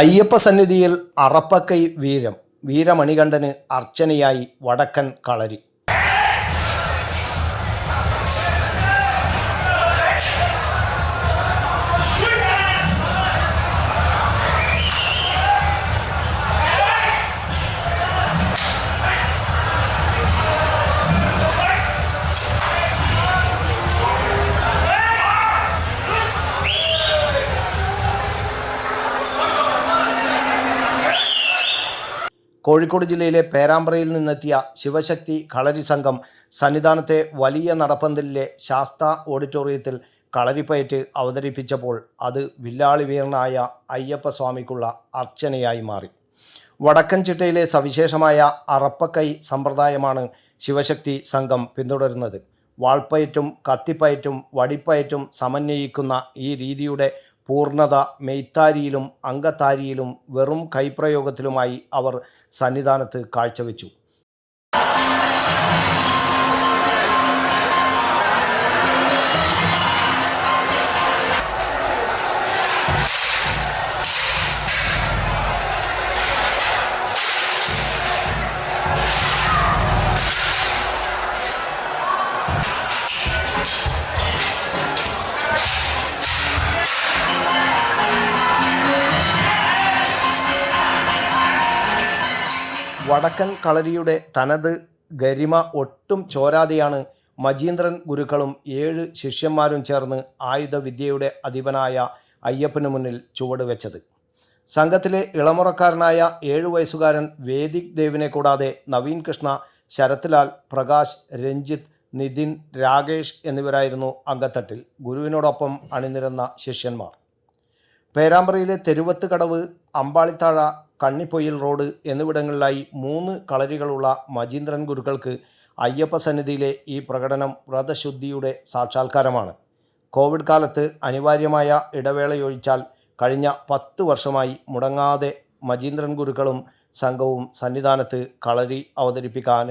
അയ്യപ്പ സന്നിധിയിൽ അറപ്പക്കൈ വീരം വീരമണികണ്ഠന് അർച്ചനയായി വടക്കൻ കളരി. കോഴിക്കോട് ജില്ലയിലെ പേരാമ്പ്രയിൽ നിന്നെത്തിയ ശിവശക്തി കളരി സംഘം സന്നിധാനത്തെ വലിയ നടപ്പന്തലിലെ ശാസ്ത ഓഡിറ്റോറിയത്തിൽ കളരിപ്പയറ്റ് അവതരിപ്പിച്ചപ്പോൾ അത് വില്ലാളി വീരനായ അയ്യപ്പസ്വാമിക്കുള്ള അർച്ചനയായി മാറി. വടക്കൻ ചിട്ടയിലെ സവിശേഷമായ അറപ്പക്കൈ സമ്പ്രദായമാണ് ശിവശക്തി സംഘം പിന്തുടരുന്നത്. വാൾപ്പയറ്റും കത്തിപ്പയറ്റും വടിപ്പയറ്റും സമന്വയിക്കുന്ന ഈ രീതിയുടെ പൂർണത മെയ്ത്താരിയിലും അങ്കത്താരിയിലും വെറും കൈപ്രയോഗത്തിലുമായി അവർ സന്നിധാനത്ത് കാഴ്ചവെച്ചു. വടക്കൻ കളരിയുടെ തനത് ഗരിമ ഒട്ടും ചോരാതെയാണ് മജീന്ദ്രൻ ഗുരുക്കളും ഏഴ് ശിഷ്യന്മാരും ചേർന്ന് ആയുധവിദ്യയുടെ അധിപനായ അയ്യപ്പന് മുന്നിൽ ചുവട് വെച്ചത്. സംഘത്തിലെ ഇളമുറക്കാരനായ ഏഴു വയസ്സുകാരൻ വേദിക് ദേവിനെ കൂടാതെ നവീൻ കൃഷ്ണ ശരത്ലാൽ പ്രകാശ് രഞ്ജിത്ത് നിതിൻ രാകേഷ് എന്നിവരായിരുന്നു അംഗത്തട്ടിൽ. ഗുരുവിനോടൊപ്പം അണിനിരന്ന ശിഷ്യന്മാർ. പേരാമ്പ്രയിലെ തെരുവത്ത് കടവ് അമ്പാളിത്താഴ കണ്ണിപ്പൊയിൽ റോഡ് എന്നിവിടങ്ങളിലായി മൂന്ന് കളരികളുള്ള മജീന്ദ്രൻ ഗുരുക്കൾക്ക് അയ്യപ്പ സന്നിധിയിലെ ഈ പ്രകടനം വ്രതശുദ്ധിയുടെ സാക്ഷാത്കാരമാണ്. കോവിഡ് കാലത്ത് അനിവാര്യമായ ഇടവേളയൊഴിച്ചാൽ കഴിഞ്ഞ പത്ത് വർഷമായി മുടങ്ങാതെ മജീന്ദ്രൻ ഗുരുക്കളും സംഘവും സന്നിധാനത്ത് കളരി അവതരിപ്പിക്കാൻ